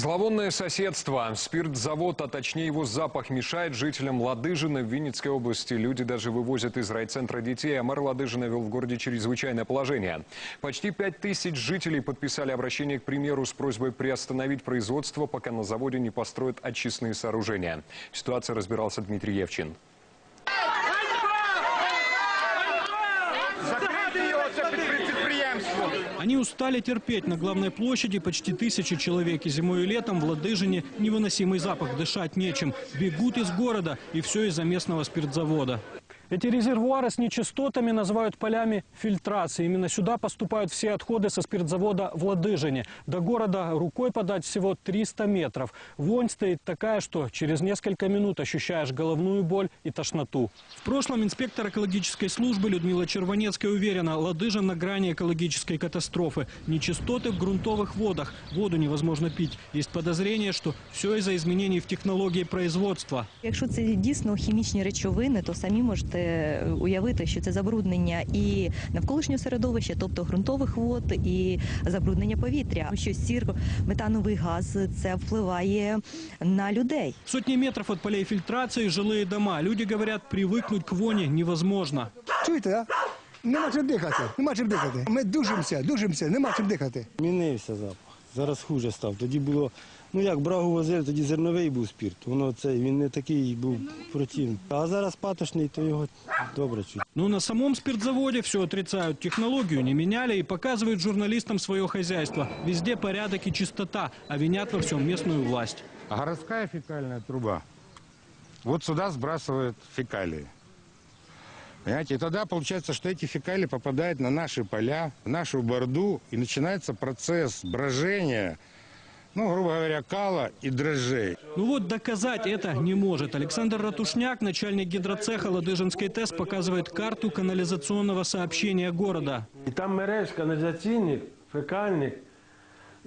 Зловонное соседство. Спиртзавод, а точнее его запах, мешает жителям Ладыжина в Винницкой области. Люди даже вывозят из райцентра детей, а мэр Ладыжина вел в городе чрезвычайное положение. Почти пять тысяч жителей подписали обращение к премьеру с просьбой приостановить производство, пока на заводе не построят очистные сооружения. Ситуация разбирался Дмитрий Евчин. Закрити його це підпри- підприємство. Они устали терпеть. На главной площади почти тысячи человек. И зимой и летом в Ладыжине невыносимый запах. Дышать нечем. Бегут из города. И все из-за местного спиртзавода. Эти резервуары с нечистотами называют полями фильтрации. Именно сюда поступают все отходы со спиртзавода в Ладыжине. До города рукой подать всего 300 метров. Вонь стоит такая, что через несколько минут ощущаешь головную боль и тошноту. В прошлом инспектор экологической службы Людмила Червонецкая уверена, Ладыжин на грани экологической катастрофы. Нечистоты в грунтовых водах. Воду невозможно пить. Есть подозрение, что все из-за изменений в технологии производства. Якщо це дійсно хімічні речовини, то самі можете уявити, що це забруднення і навколишнього середовища, тобто ґрунтових вод, і забруднення повітря. Що сір, метановий газ це впливає на людей. Сотни метров от полей фильтрации жилые дома. Люди говорят, привыкнуть к воне невозможно. Чуєте, а? Нема чим дихати, нема чим дихати. Ми дужимося, дужимося, нема чим дихати. Змінився запах. Зараз хуже став. Тоді було, ну як брагу возили, тоді зерновий був спірт. Воно цей, він не такий був противний. А зараз патошний, то його добре чуть. Но на самом спиртзаводе все отрицают. Технологию не меняли и показывают журналистам свое хозяйство. Везде порядок и чистота, а винят во всем местную власть. А городская фекальная труба. Вот сюда сбрасывают фекалии. Понимаете, и тогда получается, что эти фекалии попадают на наши поля, в нашу борду, и начинается процесс брожения, ну, грубо говоря, кала и дрожжей. Ну вот доказать это не может. Александр Ратушняк, начальник гидроцеха Ладыжинской ТЭС, показывает карту канализационного сообщения города. І там мереж каналізаційних, фекальних е,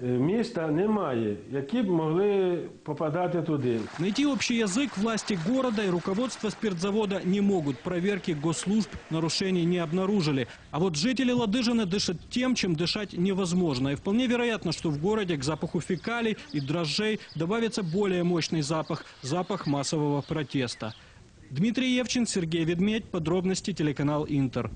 міста немає, які б могли попадати туди. Найти общий язык власти города и руководство спиртзавода не могут. Проверки госслужб нарушений не обнаружили. А вот жители Ладыжина дышат тем, чем дышать невозможно. И вполне вероятно, что в городе к запаху фекалий и дрожжей добавится более мощный запах – запах массового протеста. Дмитрий Евчин, Сергей Ведмедь. Подробности телеканал «Интер».